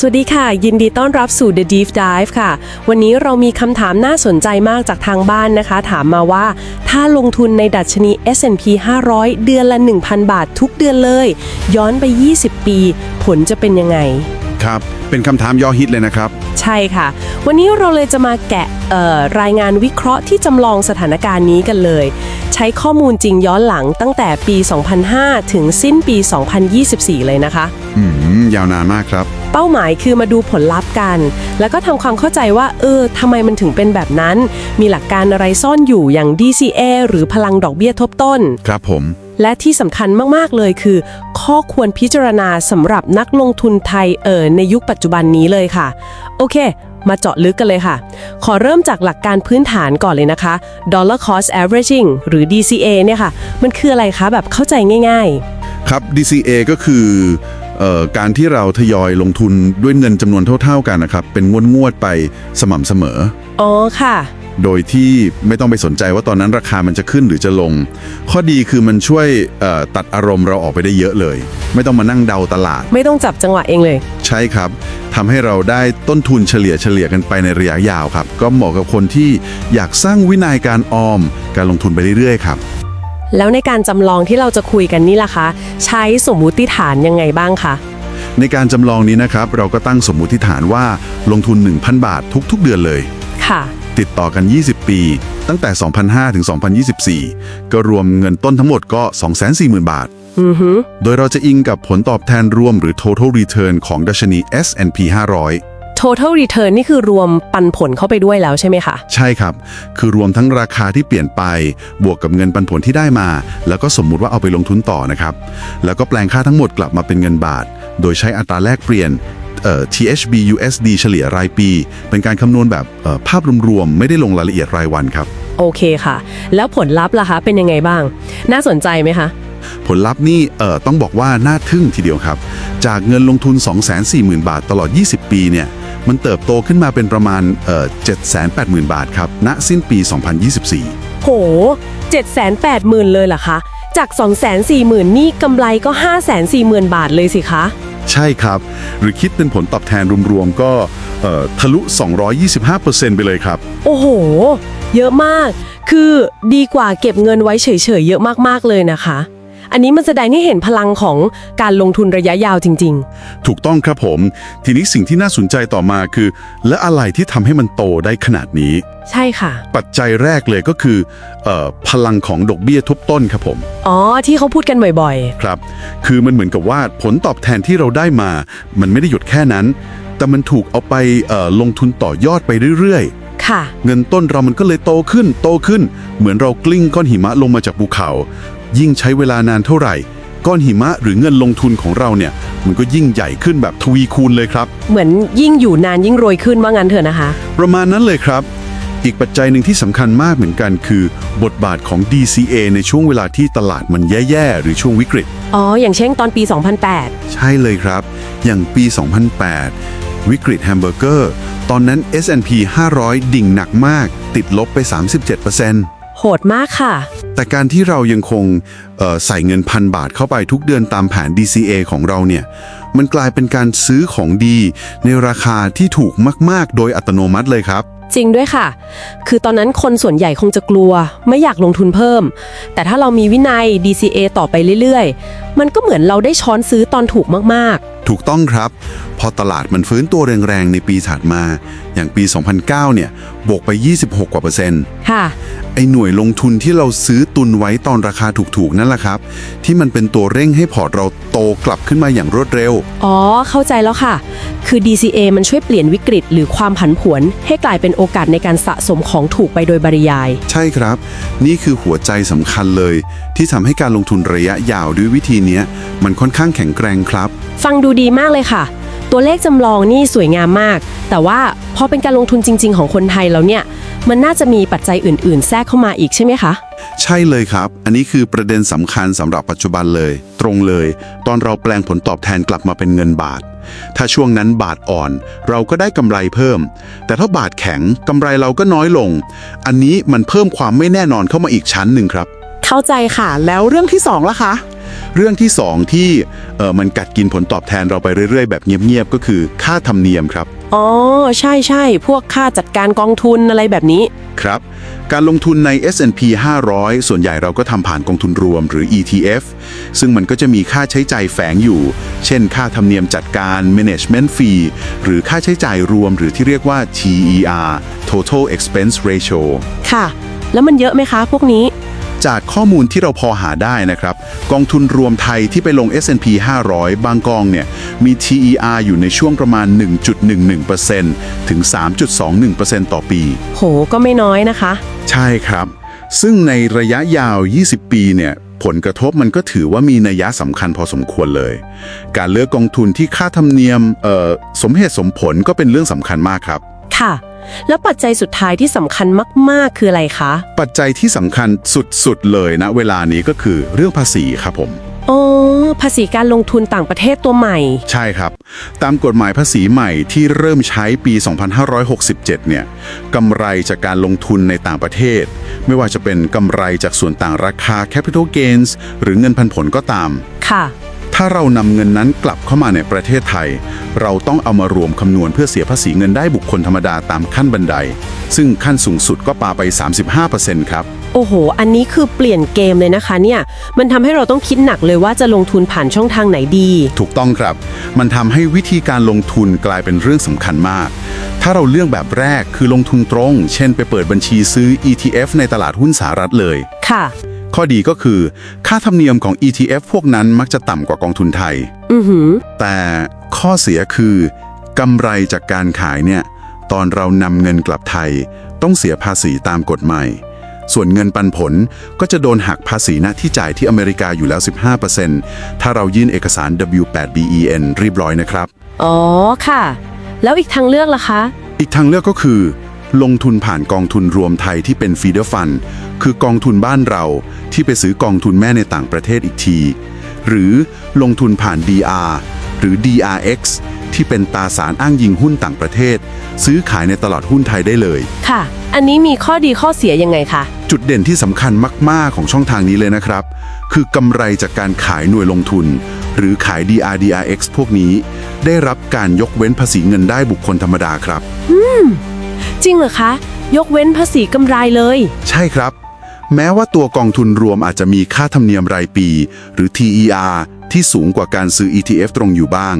สวัสดีค่ะ ยินดีต้อนรับสู่ The Deep Dive ค่ะ วันนี้เรามีคำถามน่าสนใจมากจากทางบ้านนะคะ ถามมาว่า ถ้าลงทุนในดัชนี S&P 500 เดือนละ 1,000 บาททุกเดือนเลย ย้อนไป 20 ปี ผลจะเป็นยังไง ครับ เป็นคำถามยอฮิตเลยนะครับ ใช่ค่ะ วันนี้เราเลยจะมาแกะเอ่อรายงานวิเคราะห์ที่จำลองสถานการณ์นี้กันเลย ใช้ข้อมูลจริงย้อนหลังตั้งแต่ปี 2005 ถึงสิ้นปี 2024 เลยนะคะ อืมยาวนานมากครับ เป้าหมายคือมาดูผลลัพธ์กัน แล้วก็ทำความเข้าใจว่า เออทำไมมันถึงเป็นแบบนั้น มีหลักการอะไรซ่อนอยู่อย่าง DCA หรือพลังดอกเบี้ยทบต้น ครับผม และที่สำคัญมากๆเลยคือ ข้อควรพิจารณาสำหรับนักลงทุนไทยเออในยุคปัจจุบันนี้เลยค่ะ โอเค มาเจาะลึกกันเลยค่ะ ขอเริ่มจากหลักการพื้นฐานก่อนเลยนะคะ Dollar Cost Averaging หรือ DCA เนี่ยค่ะ มันคืออะไรคะแบบเข้าใจง่ายครับ DCA ก็คือเอ่อการที่เราทยอยลงทุนด้วยเงินจำนวนเท่าๆกันนะครับ เป็นงวดๆไปสม่ำเสมอๆอ๋อค่ะ โดยที่ไม่ต้องไปสนใจว่าตอนนั้นราคามันจะขึ้นหรือจะลง ข้อดีคือมันช่วยเอ่อตัดอารมณ์เราออกไปได้เยอะเลย ไม่ต้องมานั่งเดาตลาด ไม่ต้องจับจังหวะเองเลย ใช่ครับทำให้เราได้ต้นทุนเฉลี่ยเฉลี่ยกันไปในระยะยาวครับ ก็เหมาะกับคนที่อยากสร้างวินัยการออม การลงทุนไปเรื่อยๆครับแล้วในการจำลองที่เราจะคุยกันนี่ล่ะคะ ใช้สมมุติฐานยังไงบ้างคะในการจำลองนี้นะครับ เราก็ตั้งสมมุติฐานว่าลงทุน 1,000 บาททุก ๆ เดือนเลยค่ะ ติดต่อกัน 20 ปี ตั้งแต่ 2005 ถึง 2024 ก็รวมเงินต้นทั้งหมดก็ 240,000 บาทอือฮึโดยเราจะอิงกับผลตอบแทนรวมหรือ total return ของดัชนี S&P 500 total return นี่คือรวมปันผลเข้าไปด้วยแล้วใช่ไหมคะ ใช่ครับ คือรวมทั้งราคาที่เปลี่ยนไป บวกกับเงินปันผลที่ได้มา แล้วก็สมมุติว่าเอาไปลงทุนต่อนะครับ แล้วก็แปลงค่าทั้งหมดกลับมาเป็นเงินบาท โดยใช้อัตราแลกเปลี่ยนเอ่อ THB USD เฉลี่ยรายปี เป็นการคำนวณแบบเอ่อภาพรวมๆ ไม่ได้ลงรายละเอียดรายวันครับ โอเคค่ะ แล้วผลลัพธ์ล่ะคะเป็นยังไงบ้าง น่าสนใจไหมคะ ผลลัพธ์นี่เอ่อต้องบอกว่าน่าทึ่งทีเดียวครับ จากเงินลงทุน 240,000 บาทตลอด 20 ปีเนี่ยมันเติบโตขึ้นมาเป็นประมาณเอ่อ780,000 บาทครับณสิ้นปี 2024 โห 780,000 เลยเหรอคะ จาก 240,000 นี่กำไรก็ 540,000 บาทเลยสิคะ ใช่ครับ หรือคิดเป็นผลตอบแทนรวมๆก็ทะลุ 225%ไปเลยครับ โอ้โห เยอะมาก คือดีกว่าเก็บเงินไว้เฉยๆ เยอะมากๆเลยนะคะ อันนี้มันแสดงให้เห็นพลังของการลงทุนระยะยาวจริง ถูกต้องครับผม ทีนี้สิ่งที่น่าสนใจต่อมาคือ และอะไรที่ทำให้มันโตได้ขนาดนี้ ๆ ใช่ค่ะ ปัจจัยแรกเลยก็คือเออพลังของดอกเบี้ยทบต้นครับผมอ๋อ ที่เขาพูดกันบ่อยครับ คือมันเหมือนกับว่าผลตอบแทนที่เราได้มา มันไม่ได้หยุดแค่นั้น แต่มันถูกเอาไปเอ่อลงทุนต่อยอดไปเรื่อยๆ ค่ะๆเงินต้นเรามันก็เลยโตขึ้น โตขึ้น เหมือนเรากลิ้งก้อนหิมะลงมาจากภูเขา ยิ่งใช้เวลานานเท่าไหร่ ก้อนหิมะหรือเงินลงทุนของเราเนี่ย มันก็ยิ่งใหญ่ขึ้นแบบทวีคูณเลยครับ เหมือนยิ่งอยู่นานยิ่งรวยขึ้นว่างั้นเถอะนะคะ ประมาณนั้นเลยครับ อีกปัจจัยหนึ่งที่สำคัญมากเหมือนกันคือ บทบาทของ DCA ในช่วงเวลาที่ตลาดมันแย่ๆ หรือช่วงวิกฤต อ๋อ อย่างเช่นตอนปี 2008 ใช่เลยครับ อย่างปี 2008 วิกฤตแฮมเบอร์เกอร์ ตอนนั้น S&P 500 ดิ่งหนักมาก ติดลบไป 37% โหดมากค่ะ แต่การที่เรายังคงเอ่อใส่เงินพันบาทเข้าไปทุกเดือนตามแผน DCA ของเราเนี่ย มันกลายเป็นการซื้อของดี ในราคาที่ถูกมาก ๆ โดยอัตโนมัติเลยครับ จริงด้วยค่ะ คือตอนนั้นคนส่วนใหญ่คงจะกลัว ไม่อยากลงทุนเพิ่ม แต่ถ้าเรามีวินัย DCA ต่อไปเรื่อย ๆ มันก็เหมือนเราได้ช้อนซื้อตอนถูกมากถูกต้องครับ พอตลาดมันฟื้นตัวแรง ๆ ในปีถัดมา อย่างปี 2009 เนี่ย บวกไป 26 กว่าเปอร์เซ็นต์ๆค่ะ ไอ้หน่วยลงทุนที่เราซื้อตุนไว้ตอนราคาถูกๆ นั่นแหละครับ ที่มันเป็นตัวเร่งให้พอร์ตเราโตกลับขึ้นมาอย่างรวดเร็ว อ๋อ เข้าใจแล้วค่ะ คือ DCA มันช่วยเปลี่ยนวิกฤตหรือความผันผวน ให้กลายเป็นโอกาสในการสะสมของถูกไปโดยบริยาย ใช่ครับ นี่คือหัวใจสำคัญเลย ที่ทำให้การลงทุนระยะยาวด้วยวิธีเนี้ยมันค่อนข้างแข็งแกร่งครับ ฟังดูดีมากเลยค่ะ ตัวเลขจำลองนี่สวยงามมาก แต่ว่าพอเป็นการลงทุนจริง ๆ ของคนไทยแล้วเนี่ย มันน่าจะมีปัจจัยอื่น ๆ แทรกเข้ามาอีกใช่ไหมคะ ใช่เลยครับ อันนี้คือประเด็นสำคัญสำหรับปัจจุบันเลย ตรงเลย ตอนเราแปลงผลตอบแทนกลับมาเป็นเงินบาท ถ้าช่วงนั้นบาทอ่อน เราก็ได้กำไรเพิ่ม แต่ถ้าบาทแข็งกำไรเราก็น้อยลง อันนี้มันเพิ่มความไม่แน่นอนเข้ามาอีกชั้นหนึ่งครับ เข้าใจค่ะ แล้วเรื่องที่สองล่ะคะ เรื่องที่สองที่เออมันกัดกินผลตอบแทนเราไปเรื่อยๆ แบบเงียบๆ ก็คือค่าธรรมเนียมครับ อ๋อ ใช่ใช่พวกค่าจัดการกองทุนอะไรแบบนี้ ครับ การลงทุนใน S&P 500 ส่วนใหญ่เราก็ทำผ่านกองทุนรวมหรือ ETF ซึ่งมันก็จะมีค่าใช้จ่ายแฝงอยู่ เช่น ค่าธรรมเนียมจัดการ management fee หรือค่าใช้จ่ายรวมหรือที่เรียกว่า TER total expense ratio ค่ะ แล้วมันเยอะไหมคะพวกนี้ จากข้อมูลที่เราพอหาได้นะครับ กองทุนรวมไทยที่ไปลง S&P 500 บางกองเนี่ยมี TER อยู่ในช่วงประมาณ 1.11%ถึง 3.21%ต่อปี โหก็ไม่น้อยนะคะ ใช่ครับ ซึ่งในระยะยาว 20 ปีเนี่ยผลกระทบมันก็ถือว่ามีนัยยะสำคัญพอสมควรเลย การเลือกกองทุนที่ค่าธรรมเนียมเอ่อสมเหตุสมผลก็เป็นเรื่องสำคัญมากครับ ค่ะ แล้วปัจจัยสุดท้ายที่สำคัญมาก ๆ คืออะไรคะ ปัจจัยที่สำคัญสุดๆเลยนะเวลานี้ก็คือเรื่องภาษีครับผม อ๋อ ภาษีการลงทุนต่างประเทศตัวใหม่ ใช่ครับ ตามกฎหมายภาษีใหม่ที่เริ่มใช้ปี 2567 เนี่ยกำไรจากการลงทุนในต่างประเทศ ไม่ว่าจะเป็นกำไรจากส่วนต่างราคา capital gains หรือเงินพันผลก็ตาม ค่ะ ถ้าเรานำเงินนั้นกลับเข้ามาในประเทศไทย เราต้องเอามารวมคำนวณเพื่อเสียภาษีเงินได้บุคคลธรรมดาตามขั้นบันได ซึ่งขั้นสูงสุดก็ปาไป 35%ครับ โอ้โห อันนี้คือเปลี่ยนเกมเลยนะคะเนี่ย มันทำให้เราต้องคิดหนักเลยว่าจะลงทุนผ่านช่องทางไหนดี ถูกต้องครับ มันทำให้วิธีการลงทุนกลายเป็นเรื่องสำคัญมาก ถ้าเราเลือกแบบแรกคือลงทุนตรง เช่น ไปเปิดบัญชีซื้อ ETF ในตลาดหุ้นสหรัฐเลย ค่ะ ข้อดีก็คือ ค่าธรรมเนียมของ ETF พวกนั้นมักจะต่ำกว่ากองทุนไทย อือหือ แต่ข้อเสียคือกำไรจากการขายเนี่ย ตอนเรานำเงินกลับไทย ต้องเสียภาษีตามกฎใหม่ ส่วนเงินปันผลก็จะโดนหักภาษีหน้าที่จ่ายที่อเมริกาอยู่แล้ว 15%ถ้าเรายื่นเอกสาร W8BEN เรียบร้อยนะครับ อ๋อค่ะ แล้วอีกทางเลือกล่ะคะ อีกทางเลือกก็คือ ลงทุนผ่านกองทุนรวมไทยที่เป็นฟีเดอร์ฟัน คือกองทุนบ้านเราที่ไปซื้อกองทุนแม่ในต่างประเทศอีกที หรือลงทุนผ่าน DR หรือ DRX ที่เป็นตราสารอ้างยิงหุ้นต่างประเทศ ซื้อขายในตลาดหุ้นไทยได้เลย ค่ะ อันนี้มีข้อดีข้อเสียยังไงคะ จุดเด่นที่สำคัญมาก ๆ ของช่องทางนี้เลยนะครับ คือกำไรจากการขายหน่วยลงทุน หรือขาย DR DRX พวกนี้ ได้รับการยกเว้นภาษีเงินได้บุคคลธรรมดาครับ จริงเหรอคะ ยกเว้นภาษีกำไรเลย ใช่ครับ แม้ว่าตัวกองทุนรวมอาจจะมีค่าธรรมเนียมรายปี หรือ TER ที่สูงกว่าการซื้อ ETF ตรงอยู่บ้าง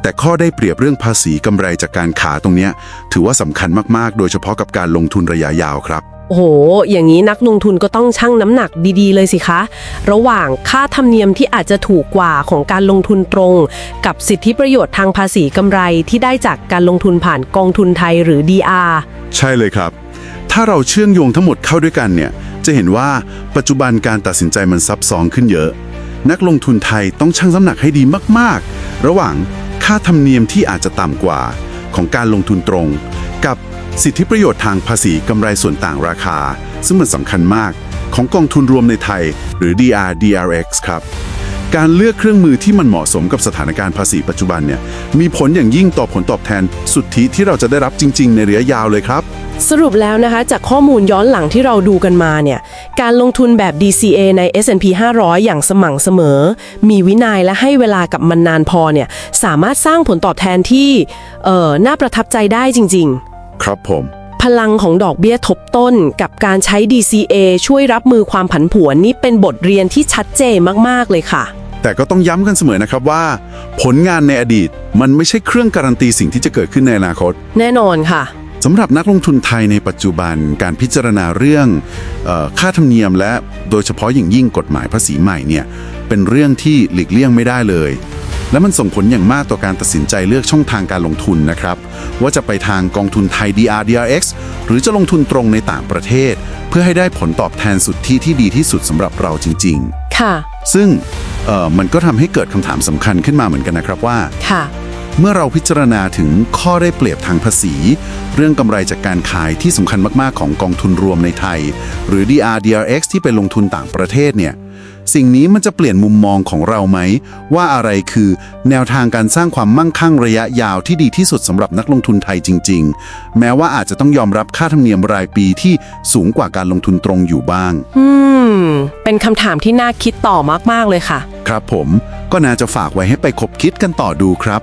แต่ข้อได้เปรียบเรื่องภาษีกำไรจากการขายตรงเนี้ยถือว่าสำคัญมากๆ โดยเฉพาะกับการลงทุนระยะยาวครับ โอ้โห อย่างนี้นักลงทุนก็ต้องชั่งน้ำหนักดีๆ เลยสิคะ ระหว่างค่าธรรมเนียมที่อาจจะถูกกว่าของการลงทุนตรง กับสิทธิประโยชน์ทางภาษีกำไรที่ได้จากการลงทุนผ่านกองทุนไทยหรือ DR ใช่เลยครับ ถ้าเราเชื่อมโยงทั้งหมดเข้าด้วยกันเนี่ย จะเห็นว่าปัจจุบันการตัดสินใจมันซับซ้อนขึ้นเยอะ นักลงทุนไทยต้องชั่งน้ำหนักให้ดีมากๆ ระหว่างค่าธรรมเนียมที่อาจจะต่ำกว่า ของการลงทุนตรง กับ สิทธิประโยชน์ทางภาษีกำไรส่วนต่างราคา ซึ่งมันสำคัญมากของกองทุนรวมในไทย หรือ DR DRX ครับ การเลือกเครื่องมือที่มันเหมาะสมกับสถานการณ์ภาษีปัจจุบันเนี่ยมีผลอย่างยิ่งต่อผลตอบแทนสุทธิที่เราจะได้รับจริง ๆ ในระยะยาวเลยครับ สรุปแล้วนะคะ จากข้อมูลย้อนหลังที่เราดูกันมาเนี่ยการลงทุนแบบ DCA ใน S&P 500 อย่างสม่ำเสมอ มีวินัยและให้เวลากับมันนานพอเนี่ยสามารถสร้างผลตอบแทนที่เออน่าประทับใจได้จริง ครับผมๆพลังของดอกเบี้ยทบต้นกับการใช้ DCA ช่วยรับมือความผันผวนนี่เป็นบทเรียนที่ชัดเจนมาก ๆ เลยค่ะ แต่ก็ต้องย้ำกันเสมอนะครับว่า ผลงานในอดีตมันไม่ใช่เครื่องการันตีสิ่งที่จะเกิดขึ้นในอนาคต แน่นอนค่ะ สำหรับนักลงทุนไทยในปัจจุบันการพิจารณาเรื่องเออค่าธรรมเนียมและโดยเฉพาะอย่างยิ่งกฎหมายภาษีใหม่เนี่ยเป็นเรื่องที่หลีกเลี่ยงไม่ได้เลย และมันส่งผลอย่างมากต่อการตัดสินใจเลือกช่องทางการลงทุนนะครับ ว่าจะไปทางกองทุนไทย DR DRX หรือจะลงทุนตรงในต่างประเทศ เพื่อให้ได้ผลตอบแทนสุดที่ที่ดีที่สุดสำหรับเราจริงค่ะๆซึ่งเอ่อมันก็ทำให้เกิดคำถามสำคัญขึ้นมาเหมือนกันนะครับว่าค่ะเมื่อเราพิจารณาถึงข้อได้เปรียบทางภาษี เรื่องกำไรจากการขายที่สำคัญมาก ๆ ของกองทุนรวมในไทย หรือ DR DRX ที่ไปลงทุนต่างประเทศเนี่ย สิ่งนี้มันจะเปลี่ยนมุมมองของเราไหม ว่าอะไรคือแนวทางการสร้างความมั่งคั่งระยะยาวที่ดีที่สุดสำหรับนักลงทุนไทยจริง ๆ แม้ว่าอาจจะต้องยอมรับค่าธรรมเนียมรายปีที่สูงกว่าการลงทุนตรงอยู่บ้าง อืม เป็นคำถามที่น่าคิดต่อมากๆเลยค่ะ ครับผมก็น่าจะฝากไว้ให้ไปคบคิดกันต่อดูครับ